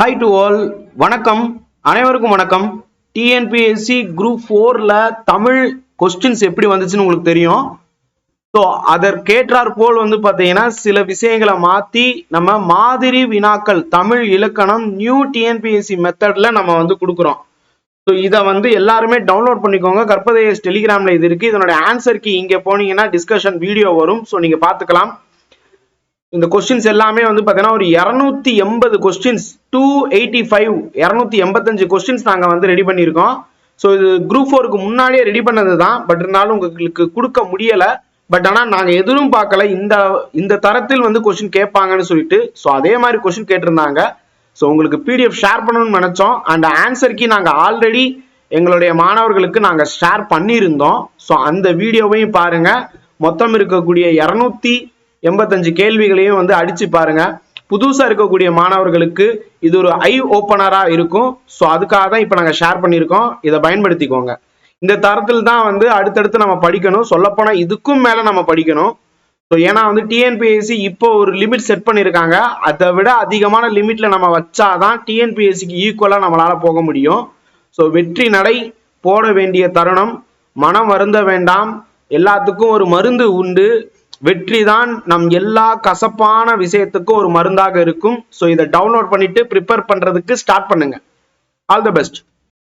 Hi to all வணக்கம். அனைவருக்கும் வணக்கம். டிஎன்பிஎஸ்சி குரூப் ஃபோர்ல தமிழ் கொஸ்டின்ஸ் எப்படி வந்துச்சுன்னு உங்களுக்கு தெரியும். ஸோ அதற்கேற்றாற் போல் வந்து பார்த்தீங்கன்னா சில விஷயங்களை மாற்றி நம்ம மாதிரி வினாக்கள் தமிழ் இலக்கணம் நியூ டிஎன்பிஎஸ்சி மெத்தடில் நம்ம வந்து கொடுக்குறோம். ஸோ இதை வந்து எல்லாருமே டவுன்லோட் பண்ணிக்கோங்க. கற்பதேஸ் டெலிகிராம்ல இது இருக்குது இதனோட ஆன்சர் கீ இங்கே போனீங்கன்னா டிஸ்கஷன் வீடியோ வரும். ஸோ நீங்கள் பார்த்துக்கலாம். இந்த கொஸ்டின்ஸ் எல்லாமே வந்து பார்த்தீங்கன்னா ஒரு இரநூத்தி எண்பது கொஸ்டின்ஸ் டூ எயிட்டி ஃபைவ் இரநூத்தி எண்பத்தஞ்சு கொஸ்டின்ஸ் நாங்கள் வந்து ரெடி பண்ணியிருக்கோம். ஸோ இது குரூப் ஃபோருக்கு முன்னாடியே ரெடி பண்ணது தான் பட் இருந்தாலும் உங்களுக்கு கொடுக்க முடியலை. பட் ஆனால் நாங்கள் எதுவும் பார்க்கல. இந்த இந்த தரத்தில் வந்து கொஸ்டின் கேட்பாங்கன்னு சொல்லிட்டு ஸோ அதே மாதிரி கொஸ்டின் கேட்டிருந்தாங்க. ஸோ உங்களுக்கு பிடிஎஃப் ஷேர் பண்ணணும்னு நினச்சோம். அண்ட் ஆன்சருக்கு நாங்கள் ஆல்ரெடி எங்களுடைய மாணவர்களுக்கு நாங்கள் ஷேர் பண்ணியிருந்தோம். ஸோ அந்த வீடியோவையும் பாருங்க. மொத்தம் இருக்கக்கூடிய இரநூத்தி எண்பத்தஞ்சு கேள்விகளையும் வந்து அடிச்சு பாருங்க. புதுசாக இருக்கக்கூடிய மாணவர்களுக்கு இது ஒரு ஐ ஓப்பனராக இருக்கும். ஸோ அதுக்காக தான் இப்போ நாங்கள் ஷேர் பண்ணியிருக்கோம். இதை பயன்படுத்திக்கோங்க. இந்த தரத்தில் தான் வந்து அடுத்தடுத்து நம்ம படிக்கணும். சொல்லப்போனால் இதுக்கும் மேலே நம்ம படிக்கணும். ஸோ ஏன்னா வந்து டிஎன்பிஎஸ்சி இப்போ ஒரு லிமிட் செட் பண்ணியிருக்காங்க. அதை விட அதிகமான லிமிட்ல நம்ம வச்சாதான் டிஎன்பிஎஸ்சிக்கு ஈக்குவலாக நம்மளால போக முடியும். ஸோ வெற்றி நடை போட வேண்டிய தருணம் மனம் வருந்த வேண்டாம். எல்லாத்துக்கும் ஒரு மருந்து உண்டு. வெற்றி தான் நம் எல்லா கசப்பான விஷயத்துக்கும் ஒரு மருந்தாக இருக்கும். ஸோ இதை டவுன்லோட் பண்ணிட்டு ப்ரிப்பேர் பண்ணுறதுக்கு ஸ்டார்ட் பண்ணுங்க. All the best